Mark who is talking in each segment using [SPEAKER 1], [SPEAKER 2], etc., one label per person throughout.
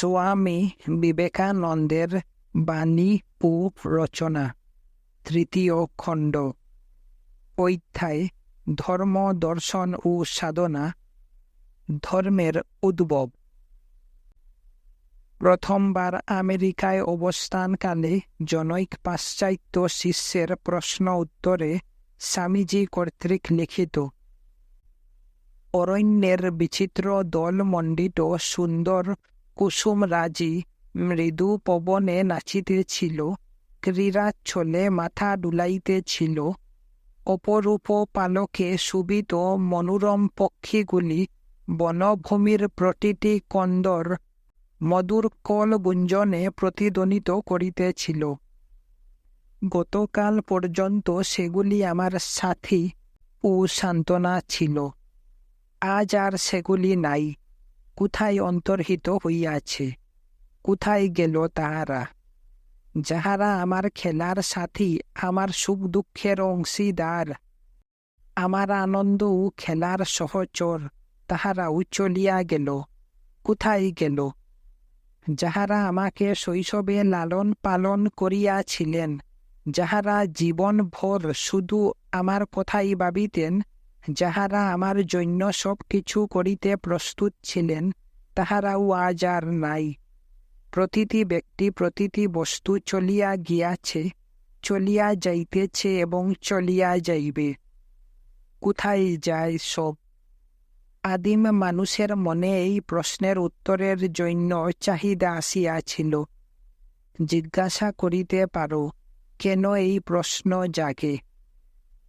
[SPEAKER 1] স্বামী বিবেকানন্দের বাণী ও রচনা তৃতীয় খণ্ড অধ্যায় ধর্ম দর্শন ও সাধনা ধর্মের উদ্ভব প্রথমবার আমেরিকায় অবস্থানকালে জনৈক পাশ্চাত্য শিষ্যের প্রশ্ন উত্তরে স্বামীজি কর্তৃক লিখিত। অরণ্যের বিচিত্র দলমণ্ডিত সুন্দর কুসুমরাজি মৃদু পবনে নাচিতেছিল, ক্রীড়াচ্ছলে মাথা ডুলাইতেছিল অপরূপ পালকে সুবিত মনোরম পক্ষীগুলি বনভূমির প্রতিটি কন্দর মধুর কল গুঞ্জনে প্রতিধ্বনিত করিতেছিল। গতকাল পর্যন্ত সেগুলি আমার সাথী ও সান্ত্বনা ছিল। আজ আর সেগুলি নাই। কোথায় অন্তর্হিত হইয়াছে? কোথায় গেল তাহারা? যাহারা আমার খেলার সাথী, আমার সুখ দুঃখের অংশীদার। আমার আনন্দ ও খেলার সহচর তাহারাও চলিয়া গেল। কোথায় গেল? যাহারা আমাকে শৈশবে লালন পালন করিয়াছিলেন, যাহারা জীবনভর শুধু আমার কথাই ভাবিতেন যাহারা আমার জন্য সব কিছু করিতে প্রস্তুত ছিলেন, তাহারাও আজ আর নাই। প্রতিটি ব্যক্তি প্রতিটি বস্তু চলিয়া গিয়াছে, চলিয়া যাইতেছে এবং চলিয়া যাইবে। কোথায় যায় সব? আদিম মানুষের মনে এই প্রশ্নের উত্তরের জন্য চাহিদা আসিয়াছিল। জিজ্ঞাসা করিতে পারো, কেন এই প্রশ্ন জাগে?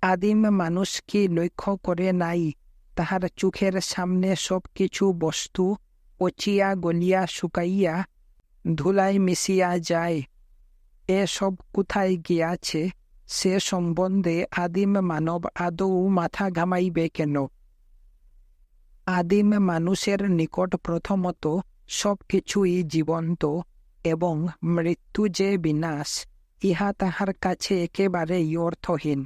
[SPEAKER 1] আদিম মানুষ কি লক্ষ্য করে নাই। তাহার চোখের সামনে সব কিছু বস্তু পচিয়া গলিয়া শুকাইয়া ধুলাই মিশিয়া যায়। এ সব কোথায় গিয়াছে, সে সম্বন্ধে আদিম মানব আদৌ মাথা ঘামাইবে কেন? আদিম মানুষের নিকট প্রথমত সব কিছুই জীবন্ত এবং মৃত্যু যে বিনাশ, ইহা তাহার কাছে একেবারেই অর্থহীন।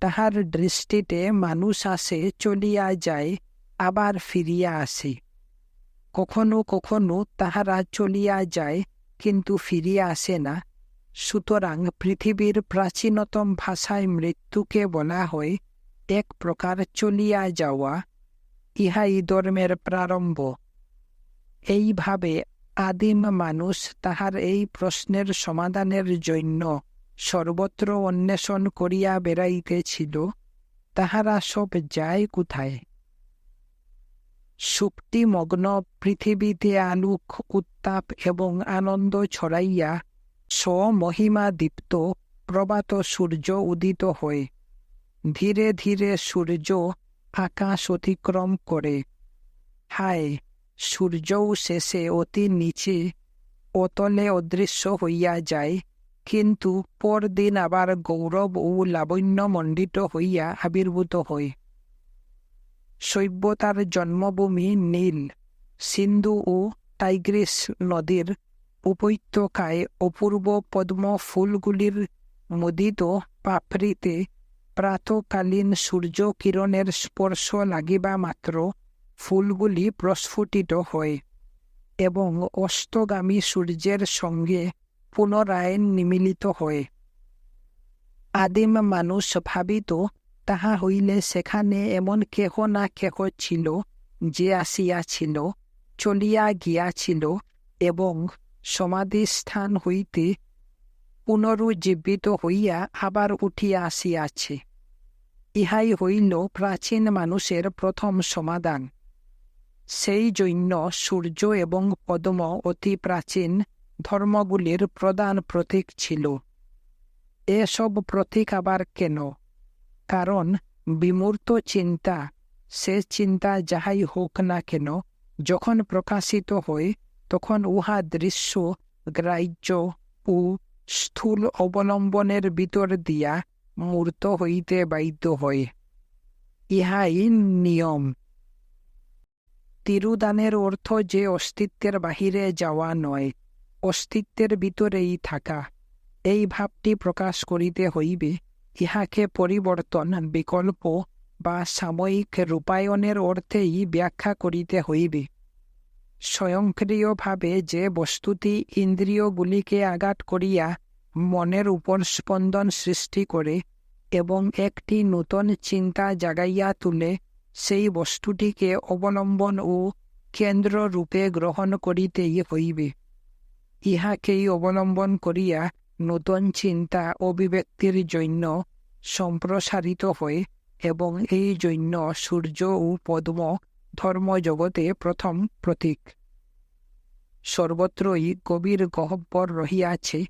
[SPEAKER 1] তাহার দৃষ্টিতে মানুষ আসে, চলিয়া যায়, আবার ফিরিয়া আসে। কখনো কখনো তাহারা চলিয়া যায়, কিন্তু ফিরিয়া আসে না। সুতরাং পৃথিবীর প্রাচীনতম ভাষায় মৃত্যুকে বলা হয়, এক প্রকার চলিয়া যাওয়া। ইহাই ধর্মের প্রারম্ভ। এইভাবে আদিম মানুষ তাহার এই প্রশ্নের সমাধানের জন্য সর্বত্র অন্বেষণ করিয়া বেড়াইতেছিল, তাহারা সব যায় কোথায়? সুপ্তিমগ্ন পৃথিবীতে আলোক, উত্তাপ এবং আনন্দ ছড়াইয়া স্বমহিমা দীপ্ত প্রবাত সূর্য উদিত হয় ধীরে ধীরে সূর্য আকাশ অতিক্রম করে। হায়, সূর্যও শেষে অতি নিচে, অতলে অদৃশ্য হইয়া যায়। কিন্তু পরদিন আবার গৌরব ও লাবণ্যমণ্ডিত হইয়া আবির্ভূত হয়। সভ্যতার জন্মভূমি নীল। সিন্ধু ও টাইগ্রিস নদীর উপত্যকায় অপূর্ব পদ্ম ফুলগুলির মুদিত পাপড়িতে প্রাতকালীন সূর্য কিরণের স্পর্শ লাগিবা মাত্র ফুলগুলি প্রস্ফুটিত হয় এবং অস্তগামী সূর্যের সঙ্গে পুনরায় নিমিলিত হয় আদিম মানুষ ভাবিত তাহা হইলে সেখানে এমন কেহ না কেহ ছিল, যে আসিয়াছিল, চলিয়া গিয়াছিল এবং সমাধিস্থান হইতে পুনরুজ্জীবিত হইয়া আবার উঠিয়া আসিয়াছে। ইহাই হইল প্রাচীন মানুষের প্রথম সমাধান। সেই জন্য সূর্য এবং পদ্ম অতি প্রাচীন ধর্মগুলির প্রধান প্রতীক ছিল। এসব প্রতীক আবার কেন? কারণ বিমূর্ত চিন্তা, সে চিন্তা যাহাই হোক না কেন, যখন প্রকাশিত হয়, তখন উহা দৃশ্য, গ্রাহ্য ও স্থূল অবলম্বনের ভিতর দিয়া মূর্ত হইতে বাধ্য হয়। ইহাই নিয়ম। তিরুদানের অর্থ যে অস্তিত্বের বাহিরে যাওয়া নয় অস্তিত্বের ভিতরেই থাকা। এই ভাবটি প্রকাশ করিতে হইবে, ইহাকে পরিবর্তন, বিকল্প বা সাময়িক রূপায়ণের অর্থেই ব্যাখ্যা করিতে হইবে। স্বয়ংক্রিয়ভাবে যে বস্তুটি ইন্দ্রিয়গুলিকে আঘাত করিয়া মনের উপর স্পন্দন সৃষ্টি করে এবং একটি নূতন চিন্তা জাগাইয়া তুলে, সেই বস্তুটিকে অবলম্বন ও কেন্দ্ররূপে গ্রহণ করিতেই হইবে। ইহাকেই অবলম্বন করিয়া নূতন চিন্তা অভিব্যক্তির জন্য সম্প্রসারিত হয় এবং এই জন্য সূর্য ও পদ্ম ধর্মজগতে প্রথম প্রতীক। সর্বত্রই গভীর গহ্বর রহিয়াছে,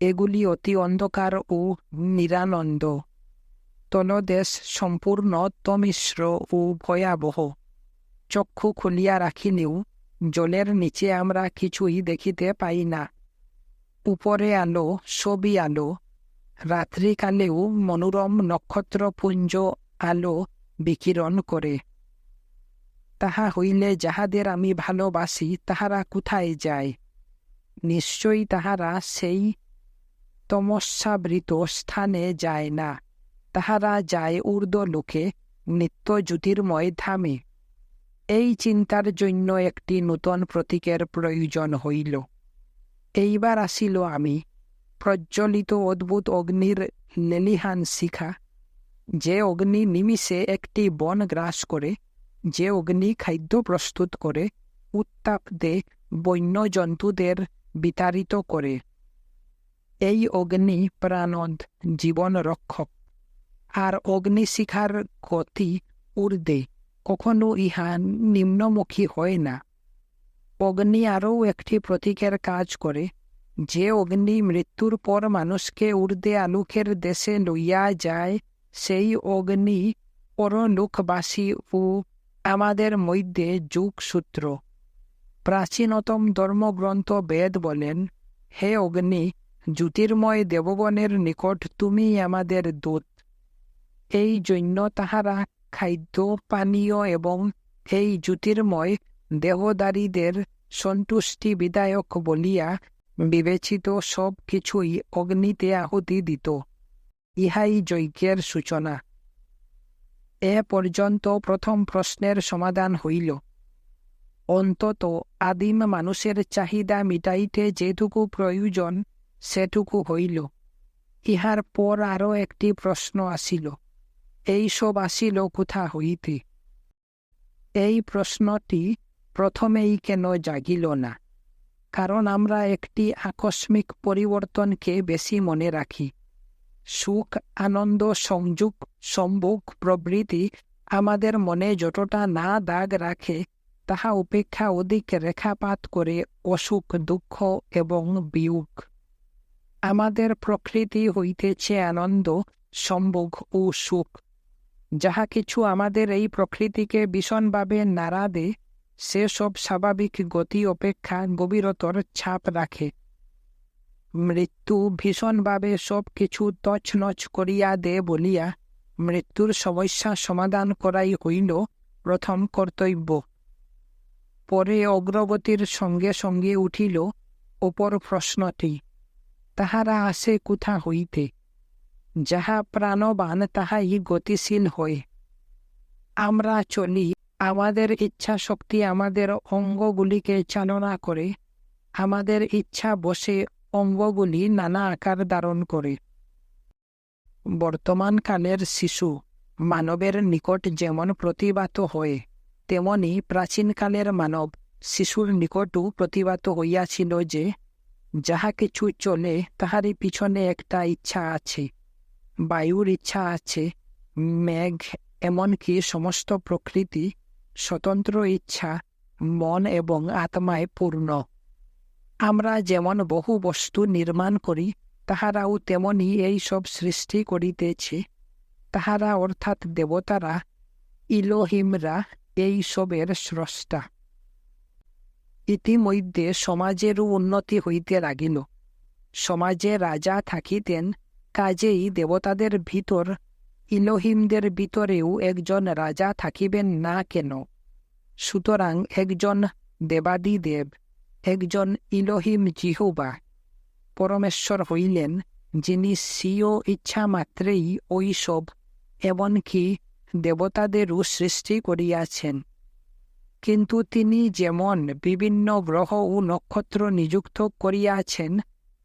[SPEAKER 1] এগুলি অতি অন্ধকার ও নিরানন্দ। তলদেশ সম্পূর্ণ তমিশ্র ও ভয়াবহ। চক্ষু খুলিয়া রাখিলেও জলের নিচে আমরা কিছুই দেখিতে পাই না। উপরে আলো সবই আলো, রাত্রিকালেও মনোরম নক্ষত্রপুঞ্জ আলো বিকিরণ করে। তাহা হইলে যাহাদের আমি ভালোবাসি, তাহারা কোথায় যায়? নিশ্চয়ই তাহারা সেই তমস্যাবৃত স্থানে যায় না। তাহারা যায় ঊর্ধ্ব লোকে নিত্য জ্যোতির্ময় ধামে। এই চিন্তার জন্য একটি নূতন প্রতীকের প্রয়োজন হইল। এইবার আসিল আমি, প্রজ্বলিত অদ্ভুত অগ্নির লেলিহান শিখা। যে অগ্নি নিমিষে একটি বন গ্রাস করে, যে অগ্নি খাদ্য প্রস্তুত করে, উত্তাপ দে বন্য জন্তুদের বিতাড়িত করে। এই অগ্নি প্রাণদ জীবন রক্ষক আর অগ্নিশিখার গতি ঊর্ধ্বে কখনো ইহা নিম্নমুখী হয় না। অগ্নি আরও একটি প্রতীকের কাজ করে, যে অগ্নি মৃত্যুর পর মানুষকে ঊর্ধ্বে আলোকের দেশে লইয়া যায়, সেই অগ্নি পরলোকবাসী ও আমাদের মধ্যে যুগসূত্র। প্রাচীনতম ধর্মগ্রন্থ বেদ বলেন, হে অগ্নি, জ্যোতির্ময় দেবগণের নিকট তুমি আমাদের দূত। এই জন্য তাহারা খাদ্য পানীয় এবং এই জ্যোতির্ময় দেহদারীদের সন্তুষ্টি বিদায়ক বলিয়া বিবেচিত সব কিছুই অগ্নিতে আহুতি দিত ইহাই যজ্ঞের সূচনা। এ পর্যন্ত প্রথম প্রশ্নের সমাধান হইল। অন্তত আদিম মানুষের চাহিদা মিটাইতে যেটুকু প্রয়োজন, সেটুকু হইল। ইহার পর আরও একটি প্রশ্ন আসিল। এই সব আসিল কোথা হইতে? এই প্রশ্নটি প্রথমেই কেন জাগিল না? কারণ আমরা একটি আকস্মিক পরিবর্তনকে বেশি মনে রাখি। সুখ, আনন্দ, সংযোগ, সম্ভোগ প্রবৃতি আমাদের মনে যতটা না দাগ রাখে, তাহা উপেক্ষা অধিক রেখাপাত করে অসুখ, দুঃখ এবং বিয়োগ। আমাদের প্রকৃতি হইতেছে আনন্দ, সম্ভোগ ও সুখ। যাহা কিছু আমাদের এই প্রকৃতিকে ভীষণভাবে নাড়া দে সে সব স্বাভাবিক গতি অপেক্ষা গভীরতর ছাপ রাখে। মৃত্যু ভীষণভাবে সব কিছু তছনছ করিয়া দে বলিয়া মৃত্যুর সমস্যা সমাধান করাই হইল প্রথম কর্তব্য। পরে অগ্রগতির সঙ্গে সঙ্গে উঠিল অপর প্রশ্নটি, তাহারা আসে কোথা হইতে? যাহা প্রাণবান তাহাই গতিশীল হয় আমরা চলি আমাদের ইচ্ছা শক্তি আমাদের অঙ্গগুলিকে চালনা করে আমাদের ইচ্ছা বসে অঙ্গগুলি নানা আকার ধারণ করে বর্তমানকালের শিশু মানবের নিকট যেমন প্রতিবাত হয় তেমনি প্রাচীনকালের মানব শিশুর নিকটও প্রতিবাত হইয়াছিল যে যাহা কিছু চলে তাহারই পিছনে একটা ইচ্ছা আছে বায়ুর ইচ্ছা আছে, মেঘ এমনকি সমস্ত প্রকৃতি স্বতন্ত্র ইচ্ছা, মন এবং আত্মায় পূর্ণ। আমরা যেমন বহু বস্তু নির্মাণ করি, তাহারাও তেমনি এই সব সৃষ্টি করিতেছে। তাহারা অর্থাৎ দেবতারা, ইলোহিমরা এই সবের স্রষ্টা। ইতিমধ্যে সমাজেরও উন্নতি হইতে লাগিল। সমাজে রাজা থাকিতেন কাজেই দেবতাদের ভিতর, ইলোহিমদের ভিতরেও একজন রাজা থাকিবেন না কেন? সুতরাং একজন দেবাদিদেব, একজন ইলোহিম জিহুবা, পরমেশ্বর হইলেন, যিনি স্বীয় ইচ্ছা মাত্রেই ওইসব এমনকি দেবতাদেরও সৃষ্টি করিয়াছেন। কিন্তু তিনি যেমন বিভিন্ন গ্রহ ও নক্ষত্র নিযুক্ত করিয়াছেন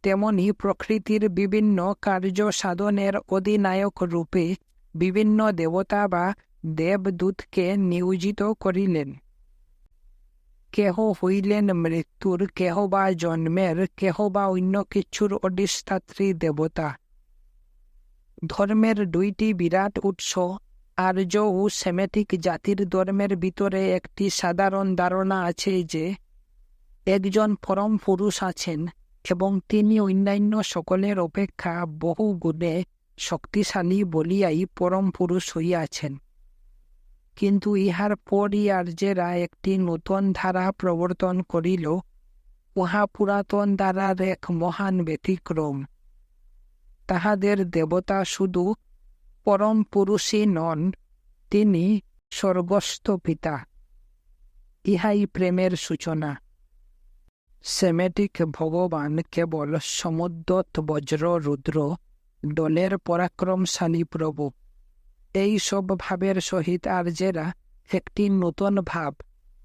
[SPEAKER 1] তেমনি প্রকৃতির বিভিন্ন কার্য সাধনের অধিনায়ক রূপে বিভিন্ন দেবতা বা দেবদূতকে নিয়োজিত করিলেন। কেহ হইলেন মৃত্যুর, কেহ বা জন্মের, কেহ বা অন্য কিছুর অধিষ্ঠাত্রী দেবতা। ধর্মের দুইটি বিরাট উৎস, আর্য ও সেমেটিক জাতির ধর্মের ভিতরে একটি সাধারণ ধারণা আছে যে, একজন পরম পুরুষ আছেন এবং তিনি অন্যান্য সকলের অপেক্ষা বহু গুণে শক্তিশালী বলিয়াই পরম পুরুষ হইয়াছেন। কিন্তু ইহার পরই আর্যেরা একটি নূতন ধারা প্রবর্তন করিল, উহা পুরাতন ধারার এক মহান ব্যতিক্রম। তাহাদের দেবতা শুধু পরম পুরুষই নন, তিনি স্বর্গস্থ পিতা। ইহাই প্রেমের সূচনা। সেমেটিক ভগবান কেবল সমুদ্রত বজ্র, রুদ্র, দলের পরাক্রমশালী প্রভু। এই সব ভাবের সহিত আর আর্যেরা একটি নূতন ভাব,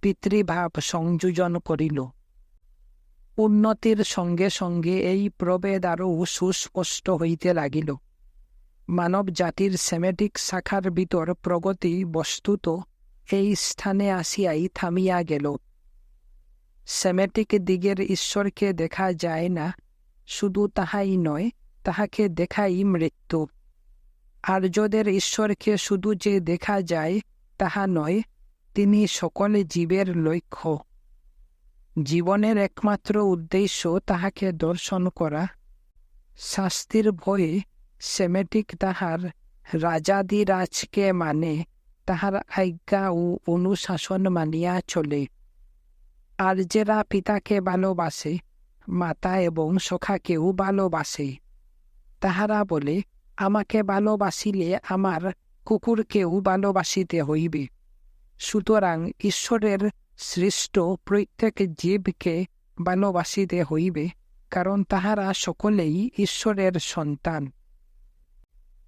[SPEAKER 1] পিতৃভাব সংযোজন করিল। উন্নতির সঙ্গে সঙ্গে এই প্রভেদ আরও সুস্পষ্ট হইতে লাগিল। মানব জাতির সেমেটিক শাখার ভিতর প্রগতি বস্তুত এই স্থানে আসিয়াই থামিয়া গেল। সেমেটিক দিগের ঈশ্বরকে দেখা যায় না, শুধু তাহাই নয়, তাহাকে দেখাই মৃত্যু। আর্যদের ঈশ্বরকে শুধু যে দেখা যায়, তাহা নয়, তিনি সকল জীবের লক্ষ্য। জীবনের একমাত্র উদ্দেশ্য তাহাকে দর্শন করা। শাস্তির ভয়ে সেমেটিক তাহার রাজাদিরাজকে মানে তাহার আজ্ঞা ও অনুশাসন মানিয়া চলে। আর্যেরা পিতাকে ভালোবাসে, মাতা এবং সখাকেও ভালোবাসে। তাহারা বলে, আমাকে ভালোবাসিলে আমার কুকুরকেও ভালোবাসিতে হইবে। সুতরাং ঈশ্বরের সৃষ্ট প্রত্যেক জীবকে ভালোবাসিতে হইবে, কারণ তাহারা সকলেই ঈশ্বরের সন্তান।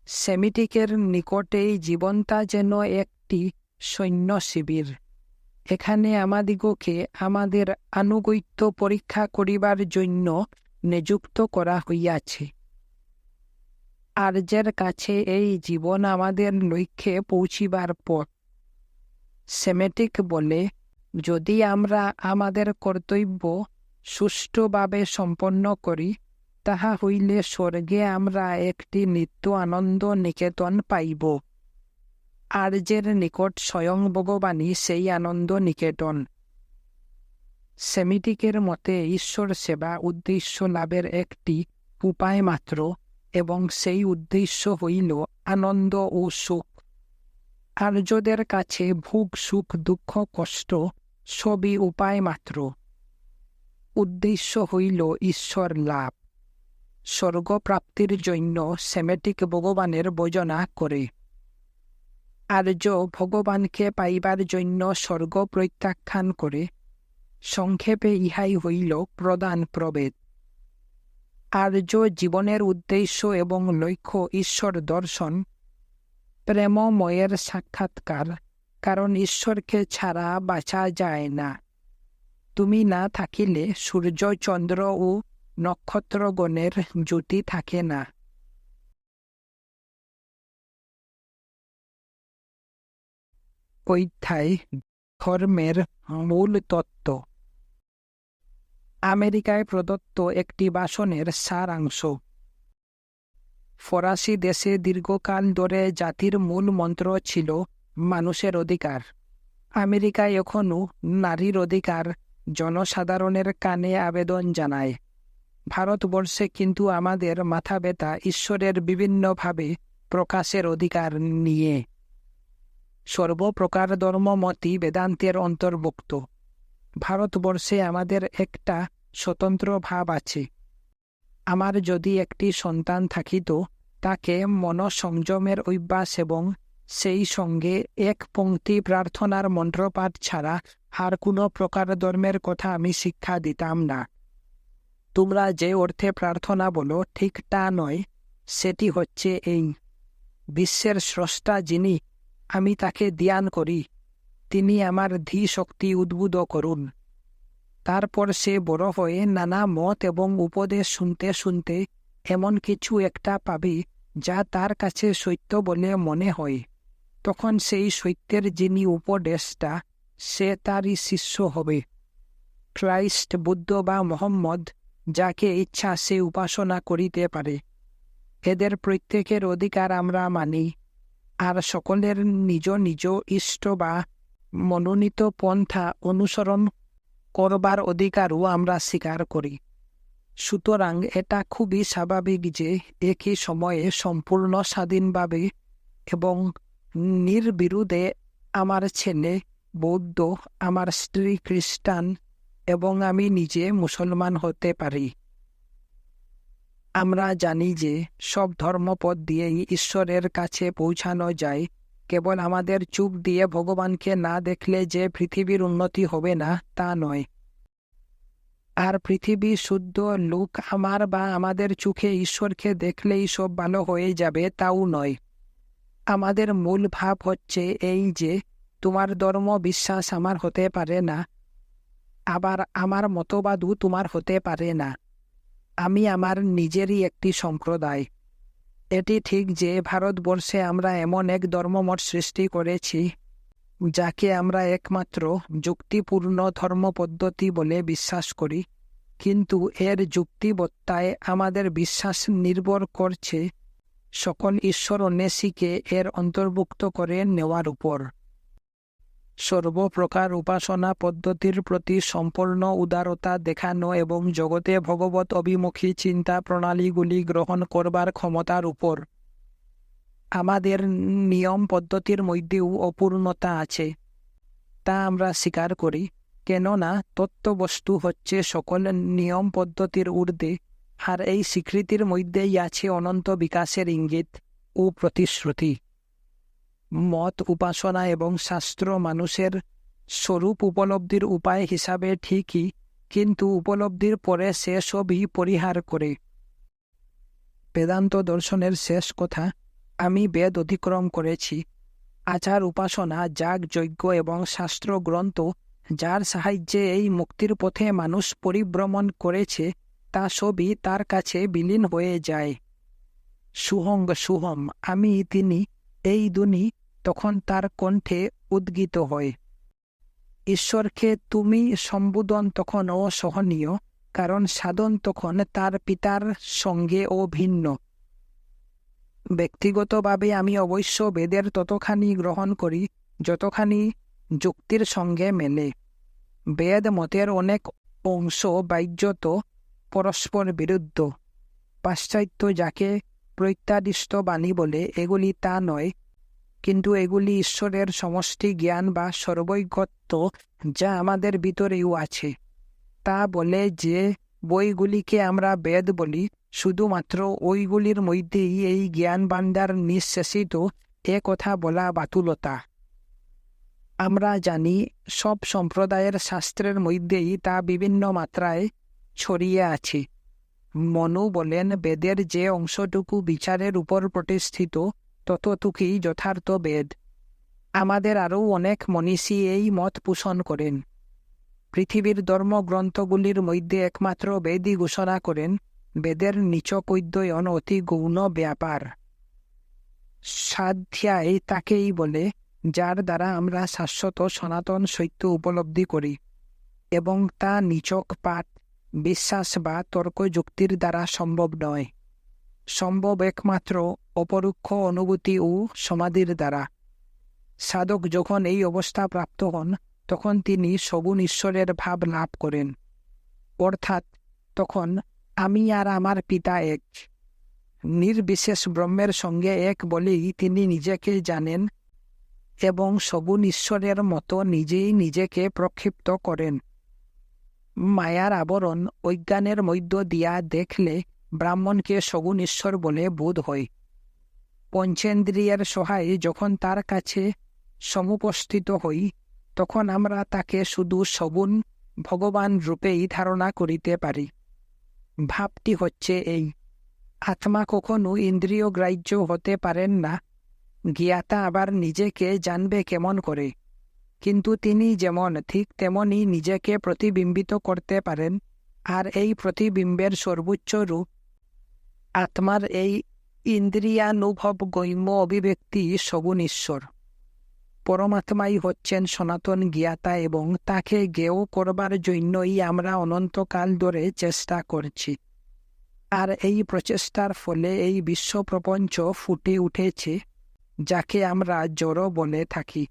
[SPEAKER 1] সেমিটিকের নিকটেই জীবনটা যেন একটি সৈন্য শিবির। এখানে আমাদিগকে আমাদের আনুগত্য পরীক্ষা করিবার জন্য নিযুক্ত করা হইয়াছে। আর্যের কাছে এই জীবন আমাদের লক্ষ্যে পৌঁছিবার পর। সেমেটিক বলে, যদি আমরা আমাদের কর্তব্য সুষ্ঠুভাবে সম্পন্ন করি, তাহা হইলে স্বর্গে আমরা একটি নিত্য আনন্দ নিকেতন পাইব। আর্যের নিকট স্বয়ং ভগবানই সেই আনন্দ নিকেতন। সেমিটিকের মতে ঈশ্বর সেবা উদ্দেশ্য লাভের একটি উপায় মাত্র এবং সেই উদ্দেশ্য হইল আনন্দ ও সুখ। আর্যদের কাছে ভোগ, সুখ, দুঃখ, কষ্ট সবই উপায় মাত্র। উদ্দেশ্য হইল ঈশ্বর লাভ। স্বর্গপ্রাপ্তির জন্য সেমেটিক ভগবানের বোজনা করে। আর্য ভগবানকে পাইবার জন্য স্বর্গ প্রত্যাখ্যান করে সংক্ষেপে ইহাই হইল প্রদান প্রভেদ। আর্য জীবনের উদ্দেশ্য এবং লক্ষ্য ঈশ্বর দর্শন, প্রেমময়ের সাক্ষাৎকার, কারণ ঈশ্বরকে ছাড়া বাঁচা যায় না। তুমি না থাকিলে সূর্য, চন্দ্র ও নক্ষত্রগণের জ্যোতি থাকে না। অধ্যায় ধর্মের মূল তত্ত্ব। আমেরিকায় প্রদত্ত একটি বাসনের সারাংশ। ফরাসি দেশে দীর্ঘকাল ধরে জাতির মূল মন্ত্র ছিল মানুষের অধিকার। আমেরিকায় এখনও নারীর অধিকার জনসাধারণের কানে আবেদন জানায়। ভারতবর্ষে কিন্তু আমাদের মাথা ব্যথা ঈশ্বরের বিভিন্নভাবে প্রকাশের অধিকার নিয়ে। সর্বপ্রকার ধর্মমতই বেদান্তের অন্তর্ভুক্ত। ভারতবর্ষে আমাদের একটা স্বতন্ত্র ভাব আছে। আমার যদি একটি সন্তান থাকিত, তাকে মনসংযমের অভ্যাস এবং সেই সঙ্গে এক পংক্তি প্রার্থনার মন্ত্রপাঠ ছাড়া আর কোনো প্রকার ধর্মের কথা আমি শিক্ষা দিতাম না। তোমরা যে অর্থে প্রার্থনা বলো, ঠিক তা নয়, সেটি হচ্ছে এই। বিশ্বের স্রষ্টা যিনি আমি তাকে ধ্যান করি। তিনি আমার ধী শক্তি উদ্বুদ্ধ করুন। তারপর সে বড় হয়ে নানা মত এবং উপদেশ শুনতে শুনতে এমন কিছু একটা পাবে যা তার কাছে সত্য বলে মনে হয়। তখন সেই সত্যের যিনি উপদেশটা সে তারই শিষ্য হবে। ক্রাইস্ট বুদ্ধ বা মোহাম্মদ, যাকে ইচ্ছা সে উপাসনা করিতে পারে। এদের প্রত্যেকের অধিকার আমরা মানি। আর সকলের নিজ নিজ ইষ্ট বা মনোনীত পন্থা অনুসরণ করবার অধিকারও আমরা স্বীকার করি। সুতরাং এটা খুবই স্বাভাবিক যে একই সময়ে সম্পূর্ণ স্বাধীনভাবে এবং নির্বিরুদ্ধে আমার ছেলে বৌদ্ধ, আমার স্ত্রী খ্রিস্টান এবং আমি নিজে মুসলমান হতে পারি। আমরা জানি যে সব ধর্মপদ দিয়েই ঈশ্বরের কাছে পৌঁছানো যায়। কেবল আমাদের চুপ দিয়ে ভগবানকে না দেখলে যে পৃথিবীর উন্নতি হবে না, তা নয়। আর পৃথিবী শুদ্ধ লোক আমার বা আমাদের চোখে ঈশ্বরকে দেখলেই সব ভালো হয়ে যাবে, তাও নয়। আমাদের মূল ভাব হচ্ছে এই যে, তোমার ধর্ম বিশ্বাস আমার হতে পারে না, আবার আমার মতবাদও তোমার হতে পারে না। আমি আমার নিজেরই একটি সম্প্রদায়। এটি ঠিক যে ভারতবর্ষে আমরা এমন এক ধর্মমঠ সৃষ্টি করেছি, যাকে আমরা একমাত্র যুক্তিপূর্ণ ধর্মপদ্ধতি বলে বিশ্বাস করি। কিন্তু এর যুক্তিবত্তায় আমাদের বিশ্বাস নির্ভর করছে সকল ঈশ্বর অন্বেষীকে এর অন্তর্ভুক্ত করে নেওয়ার উপর। সর্বপ্রকার উপাসনা পদ্ধতির প্রতি সম্পূর্ণ উদারতা দেখানো এবং জগতে ভগবত অভিমুখী চিন্তা প্রণালীগুলি গ্রহণ করবার ক্ষমতার উপর। আমাদের নিয়ম পদ্ধতির মধ্যেও অপূর্ণতা আছে। তা আমরা স্বীকার করি, কেননা তত্ত্ববস্তু হচ্ছে সকল নিয়ম পদ্ধতির ঊর্ধ্বে, আর এই স্বীকৃতির মধ্যেই আছে অনন্ত বিকাশের ইঙ্গিত ও প্রতিশ্রুতি। মত উপাসনা এবং শাস্ত্র মানুষের স্বরূপ উপলব্ধির উপায় হিসাবে ঠিকই, কিন্তু উপলব্ধির পরে সে সবই পরিহার করে। বেদান্ত দর্শনের শেষ কথা, আমি বেদ অতিক্রম করেছি। আচার উপাসনা, যাগ, যজ্ঞ এবং শাস্ত্র গ্রন্থ, যার সাহায্যে এই মুক্তির পথে মানুষ পরিভ্রমণ করেছে, তা সবই তার কাছে বিলীন হয়ে যায়। সুহং সুহম, আমি তিনি, এই দুনি তখন তার কণ্ঠে উদ্গীত হয়, ঈশ্বরকে তুমি সম্বোধন তখন অসহনীয়, কারণ সাধন তখন তার পিতার সঙ্গে অভিন্ন। ব্যক্তিগতভাবে আমি অবশ্য বেদের ততখানি গ্রহণ করি, যতখানি যুক্তির সঙ্গে মেলে। বেদ মতের অনেক অংশ বাহ্যত পরস্পর বিরুদ্ধ। পাশ্চাত্য যাকে প্রত্যাদিষ্ট বাণী বলে, এগুলি তা নয় কিন্তু এগুলি ঈশ্বরের সমষ্টি জ্ঞান বা সর্বৈকত্ব যা আমাদের ভিতরেও আছে। তা বলে যে, বইগুলিকে আমরা বেদ বলি, শুধুমাত্র ওইগুলির মধ্যেই এই জ্ঞান বান্ডার নিঃশেষিত এ কথা বলা বাতুলতা। আমরা জানি, সব সম্প্রদায়ের শাস্ত্রের মধ্যেই তা বিভিন্ন মাত্রায় ছড়িয়ে আছে। মনু বলেন, বেদের যে অংশটুকু বিচারের উপর প্রতিষ্ঠিত ততটুকুই যথার্থ বেদ। আমাদের আরও অনেক মনীষী এই মত পোষণ করেন। পৃথিবীর ধর্মগ্রন্থগুলির মধ্যে একমাত্র বেদই ঘোষণা করেন, বেদের নিচক উদ্যয়ন অতি গৌণ ব্যাপার। সাধ্যায় তাকেই বলে, যার দ্বারা আমরা শাশ্বত সনাতন সত্য উপলব্ধি করি এবং তা নিচক পাঠ, বিশ্বাস বা তর্কযুক্তির দ্বারা সম্ভব নয়। সম্ভব একমাত্র অপরোক্ষ অনুভূতি ও সমাধির দ্বারা। সাধক যখন এই অবস্থা প্রাপ্ত হন, তখন তিনি সগুণ ঈশ্বরের ভাব লাভ করেন। অর্থাৎ, তখন আমি আর আমার পিতা এক। নির্বিশেষ ব্রহ্মের সঙ্গে এক বলেই তিনি নিজেকে জানেন এবং সগুণ ঈশ্বরের মতো নিজেই নিজেকে প্রক্ষিপ্ত করেন। মায়ার আবরণ অজ্ঞানের মধ্য দিয়া দেখলে ব্রাহ্মণকে সগুণ ঈশ্বর বলে বোধ হয়। পঞ্চেন্দ্রিয়ের সহায়ে যখন তার কাছে সমুপস্থিত হই, তখন আমরা তাকে শুধু সগুণ ভগবান রূপেই ধারণা করিতে পারি। ভাবটি হচ্ছে এই, আত্মা কখনো ইন্দ্রিয় গ্রাহ্য হতে পারেন না, জ্ঞাতা আবার নিজেকে জানবে কেমন করে। কিন্তু তিনি যেমন ঠিক তেমনি নিজেকে প্রতিবিম্বিত করতে পারেন, আর এই প্রতিবিম্বের সর্বোচ্চ রূপ আত্মার এই ইন্দ্রিয়ানুভব গৈম্য অভিব্যক্তি সগুণ ঈশ্বর। পরমাত্মাই হচ্ছেন সনাতন জ্ঞাতা এবং তাকে জ্ঞেয় করবার জন্যই আমরা অনন্তকাল ধরে চেষ্টা করছি। আর এই প্রচেষ্টার ফলে এই বিশ্বপ্রপঞ্চ ফুটে উঠেছে, যাকে আমরা জড়ো বলে থাকি।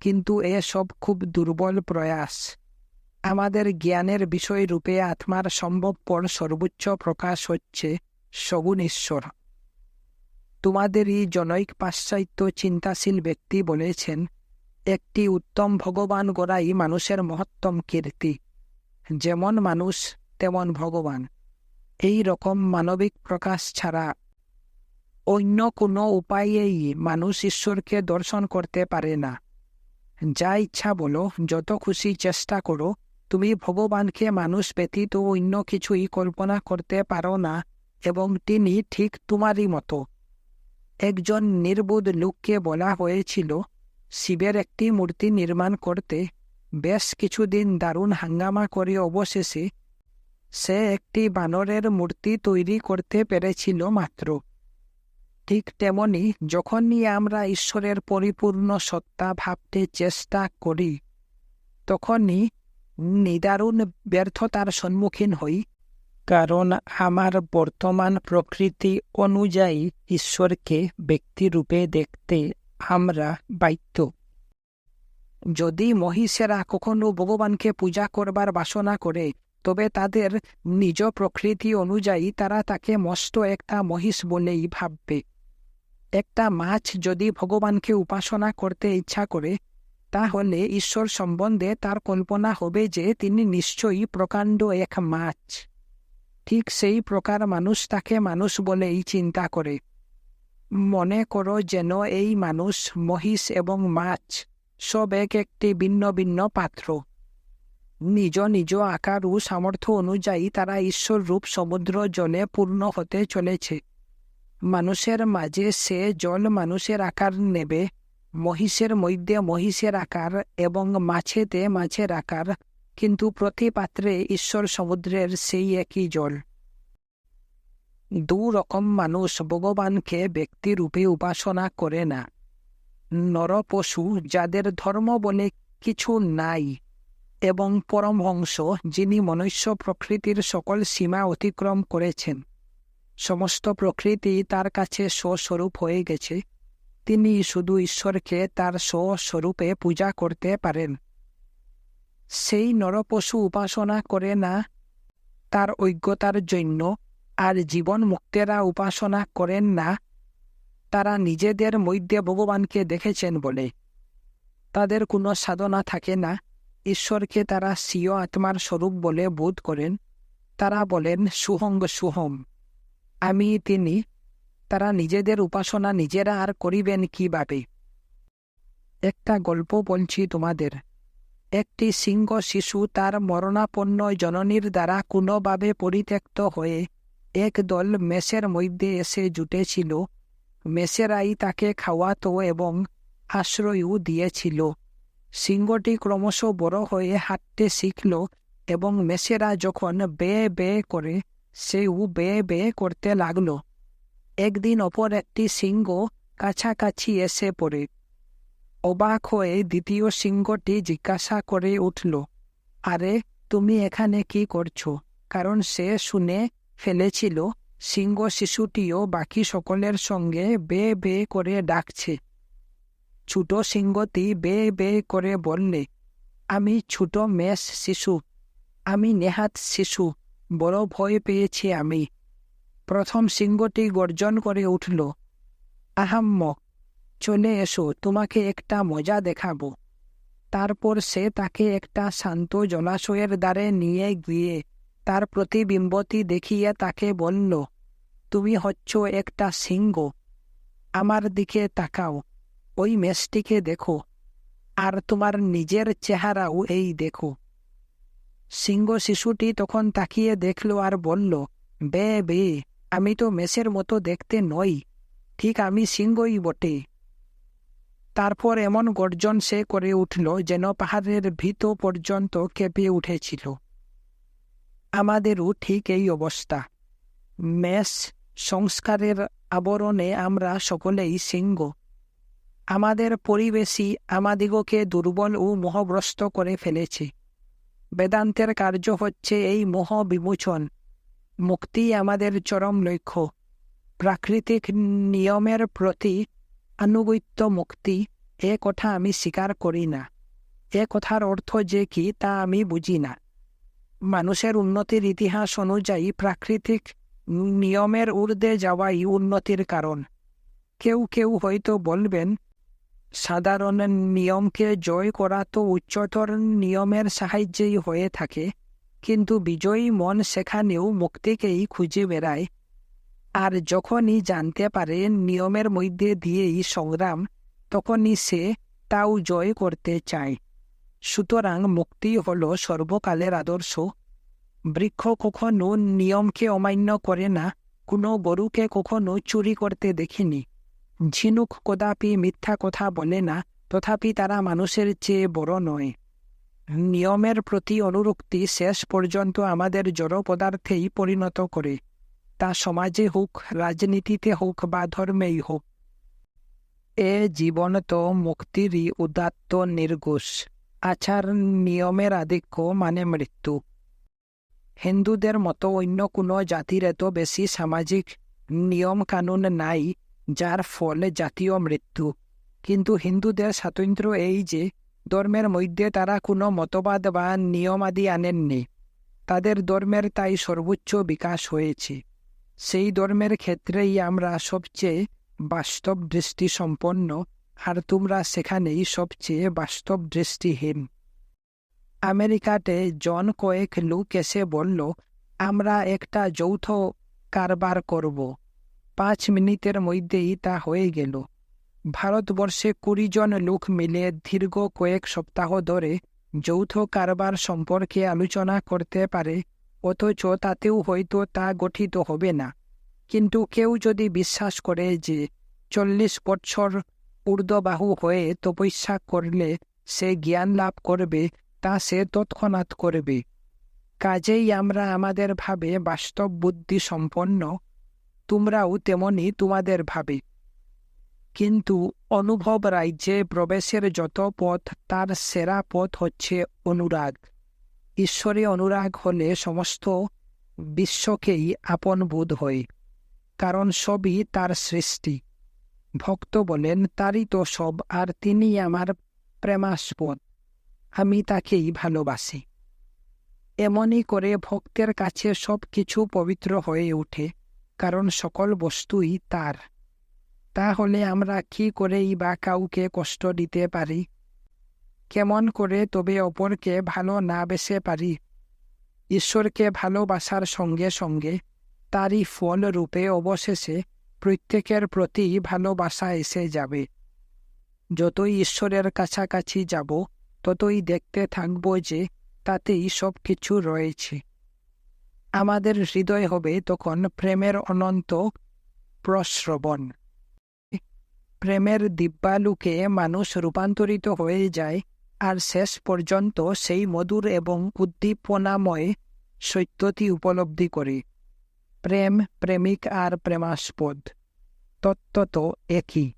[SPEAKER 1] কিন্তু এসব খুব দুর্বল প্রয়াস। আমাদের জ্ঞানের বিষয়রূপে আত্মার সম্ভবপর সর্বোচ্চ প্রকাশ হচ্ছে সগুণ ঈশ্বর তোমাদেরই জনৈক পাশ্চাত্য চিন্তাশীল ব্যক্তি বলেছেন, একটি উত্তম ভগবান গড়াই মানুষের মহত্তম কীর্তি। যেমন মানুষ, তেমন ভগবান। এই রকম মানবিক প্রকাশ ছাড়া অন্য কোনো উপায়েই মানুষ ঈশ্বরকে দর্শন করতে পারে না। যা ইচ্ছা বলো, যত খুশি চেষ্টা করো, তুমি ভগবানকে মানুষ ব্যতীত অন্য কিছুই কল্পনা করতে পারো না। এবং তিনি ঠিক তোমারই মতো। একজন নির্বোধ লোককে বলা হয়েছিল, শিবের একটি মূর্তি নির্মাণ করতে বেশ কিছুদিন দারুণ হাঙ্গামা করে অবশেষে সে একটি বানরের মূর্তি তৈরি করতে পেরেছিল মাত্র। ঠিক তেমনি যখনই আমরা ঈশ্বরের পরিপূর্ণ সত্তা ভাবতে চেষ্টা করি, তখনই নিদারুণ ব্যর্থতার সম্মুখীন হই। কারণ আমার বর্তমান প্রকৃতি অনুযায়ী ঈশ্বরকে ব্যক্তিরূপে দেখতে আমরা বাধ্য। যদি মহিষেরা কখনো ভগবানকে পূজা করবার বাসনা করে, তবে তাদের নিজ প্রকৃতি অনুযায়ী তারা তাকে মস্ত একটা মহিষ বলেই ভাববে। একটা মাছ যদি ভগবানকে উপাসনা করতে ইচ্ছা করে, তাহলে ঈশ্বর সম্বন্ধে তার কল্পনা হবে যে তিনি নিশ্চয়ই প্রকাণ্ড এক মাছ। ঠিক সেই প্রকার মানুষ তাকে মানুষ বলেই চিন্তা করে। মনে করো যেন এই মানুষ মহিষ এবং মাছ সব এক একটি ভিন্ন ভিন্ন পাত্র। নিজ নিজ আকার ও সামর্থ্য অনুযায়ী তারা ঈশ্বর রূপ সমুদ্র জলে পূর্ণ হতে চলেছে। মানুষের মাঝে সে জল মানুষের আকার নেবে, মহিষের মধ্যে মহিষের আকার এবং মাছেতে মাছের আকার। কিন্তু প্রতি পাত্রে ঈশ্বর সমুদ্রের সেই একই জল। দু রকম মানুষ ভগবানকে ব্যক্তিরূপে উপাসনা করে না। নর পশু যাদের ধর্ম বলে কিছু নাই এবং পরমহংস যিনি মনুষ্য প্রকৃতির সকল সীমা অতিক্রম করেছেন, সমস্ত প্রকৃতি তার কাছে স্বস্বরূপ হয়ে গেছে, তিনি শুধু ঈশ্বরকে তার স্বস্বরূপে পূজা করতে পারেন। সেই নরপশু উপাসনা করে না। তার অজ্ঞতার জন্য আর জীবন মুক্তেরা উপাসনা করেন না। তারা নিজেদের মধ্যে ভগবানকে দেখেছেন বলে। তাদের কোনো সাধনা থাকে না। ঈশ্বরকে তারা স্বীয় আত্মার স্বরূপ বলে বোধ করেন। তারা বলেন সুহঙ্গ সুহম। আমি তিনি। তারা নিজেদের উপাসনা নিজেরা আর করিবেন কীভাবে? একটা গল্প বলছি তোমাদের। একটি সিংহ শিশু তার মরণাপন্ন জননীর দ্বারা কোনোভাবে পরিত্যক্ত হয়ে এক দল মেসের মধ্যে এসে জুটেছিল। মেসেরাই তাকে খাওয়াতো এবং আশ্রয়ও দিয়েছিল। সিংহটি ক্রমশ বড় হয়ে হাঁটতে শিখল এবং মেসেরা যখন বে বে করে, সেও বে বে করতে লাগল। একদিন অপর একটি সিংহ কাছাকাছি এসে পড়ে। অবাক হয়ে দ্বিতীয় সিংহটি জিজ্ঞাসা করে উঠল, আরে, তুমি এখানে কি করছ? কারণ সে শুনে ফেলেছিল, সিংহ শিশুটিও বাকি সকলের সঙ্গে বে বে করে ডাকছে। ছোট সিংহটি বে বে করে বললে, আমি ছোট মেষ শিশু, আমি নেহাত শিশু, বড় ভয় পেয়েছি আমি। প্রথম সিংহটি গর্জন করে উঠল আহাম্ম চলে এসো, তোমাকে একটা মজা দেখাবো। তারপর সে তাকে একটা শান্ত জলাশয়ের দ্বারে নিয়ে গিয়ে তার প্রতিবিম্বতি দেখিয়ে তাকে বলল, তুমি হচ্ছ একটা সিংহ। আমার দিকে তাকাও, ওই মেষটিকে দেখো, আর তোমার নিজের চেহারাও এই দেখো। সিংহ শিশুটি তখন তাকিয়ে দেখল আর বলল, বে বে, আমি তো মেষের মতো দেখতে নই, ঠিক আমি সিংহই বটে। তারপর এমন গর্জন সে করে উঠল যেন পাহাড়ের ভিত পর্যন্ত কেঁপে উঠেছিল। আমাদেরও ঠিক এই অবস্থা। মেষ সংস্কারের আবরণে আমরা সকলেই সিংহ। আমাদের পরিবেশই আমাদিগকে দুর্বল ও মোহগ্রস্ত করে ফেলেছে। বেদান্তের কার্য হচ্ছে এই মোহ বিমোচন মুক্তি আমাদের চরম লক্ষ্য। প্রাকৃতিক নিয়মের প্রতি আনুগত্য মুক্তি এ কথা আমি স্বীকার করি না। এ কথার অর্থ যে কি তা আমি বুঝি না। মানুষের উন্নতির ইতিহাস অনুযায়ী প্রাকৃতিক নিয়মের ঊর্ধ্বে যাওয়াই উন্নতির কারণ কেউ কেউ হয়তো বলবেন সাধারণ নিয়মকে জয় করা তো উচ্চতর নিয়মের সাহায্যেই হয়ে থাকে। কিন্তু বিজয়ী মন সেখানেও মুক্তিকেই খুঁজে বেড়ায়। আর যখনই জানতে পারে নিয়মের মধ্যে দিয়েই সংগ্রাম, তখনই সে তাও জয় করতে চায়। সুতরাং মুক্তি হল সর্বকালের আদর্শ। বৃক্ষ কখনো নিয়মকে অমান্য করে না, কোনো গরুকে কখনো চুরি করতে দেখিনি। ঝিনুক কদাপি মিথ্যা কথা বলে না, তথাপি তারা মানুষের চেয়ে বড় নয়। নিয়মের প্রতি অনুরক্তি শেষ পর্যন্ত আমাদের জড় পদার্থেই পরিণত করে। তা সমাজে হোক, রাজনীতিতে হোক বা ধর্মেই হোক। এ জীবন তো মুক্তিরই উদাত্ত নির্ঘোষ। আচার নিয়মের আধিক্য মানে মৃত্যু। হিন্দুদের মতো অন্য কোনো জাতির এত বেশি সামাজিক নিয়ম কানুন নাই, যার ফলে জাতীয় মৃত্যু। কিন্তু হিন্দুদের স্বাতন্ত্র্য এই যে, ধর্মের মধ্যে তারা কোনো মতবাদ বা নিয়মাদি আনেননি। তাদের ধর্মের তাই সর্বোচ্চ বিকাশ হয়েছে। সেই ধর্মের ক্ষেত্রেই আমরা সবচেয়ে বাস্তব দৃষ্টি সম্পন্ন আর তোমরা সেখানেই সবচেয়ে বাস্তব দৃষ্টিহীন। আমেরিকাতে জন কয়েক লোক এসে বলল, আমরা একটা যৌথ কারবার করব। পাঁচ মিনিটের মধ্যেই তা হয়ে গেল। ভারতবর্ষে কুড়ি জন লোক মিলে দীর্ঘ কয়েক সপ্তাহ ধরে যৌথ কারবার সম্পর্কে আলোচনা করতে পারে অথচ তাতেও হয়তো তা গঠিত হবে না। কিন্তু কেউ যদি বিশ্বাস করে যে চল্লিশ বৎসর ঊর্ধ্ববাহু হয়ে তপস্যা করলে সে জ্ঞান লাভ করবে, তা সে তৎক্ষণাৎ করবে। কাজেই আমরা আমাদের ভাবে বাস্তব বুদ্ধি সম্পন্ন, তোমরাও তেমনি তোমাদের ভাবে। কিন্তু অনুভব রাজ্যে প্রবেশের যত পথ, তার সেরা পথ হচ্ছে অনুরাগ। ঈশ্বরে অনুরাগ হলে সমস্ত বিশ্বকেই আপন বোধ হয়, কারণ সবই তার সৃষ্টি। ভক্ত বলেন, তারই তো সব, আর তিনি আমার প্রেমাস্পদ। আমি তাকেই ভালোবাসি। এমনই করে ভক্তের কাছে সব কিছু পবিত্র হয়ে ওঠে, কারণ সকল বস্তুই তার। তাহলে আমরা কি করেই বা কাউকে কষ্ট দিতে পারি? কেমন করে তবে অপরকে ভালো না বেসে পারি। ঈশ্বরকে ভালোবাসার সঙ্গে সঙ্গে তারই ফল রূপে অবশেষে প্রত্যেকের প্রতি ভালোবাসা এসে যাবে। যতই ঈশ্বরের কাছাকাছি যাব, ততই দেখতে থাকব যে তাতেই সব কিছু রয়েছে। আমাদের হৃদয় হবে তখন প্রেমের অনন্ত প্রশ্রবণ প্রেমের দিব্যালুকে মানুষ রূপান্তরিত হয়ে যায় আর শেষ পর্যন্ত সেই মধুর এবং উদ্দীপনাময় সত্যটি উপলব্ধি করে। প্রেম, প্রেমিক আর প্রেমাস্পদ। তত্ত্বত একই।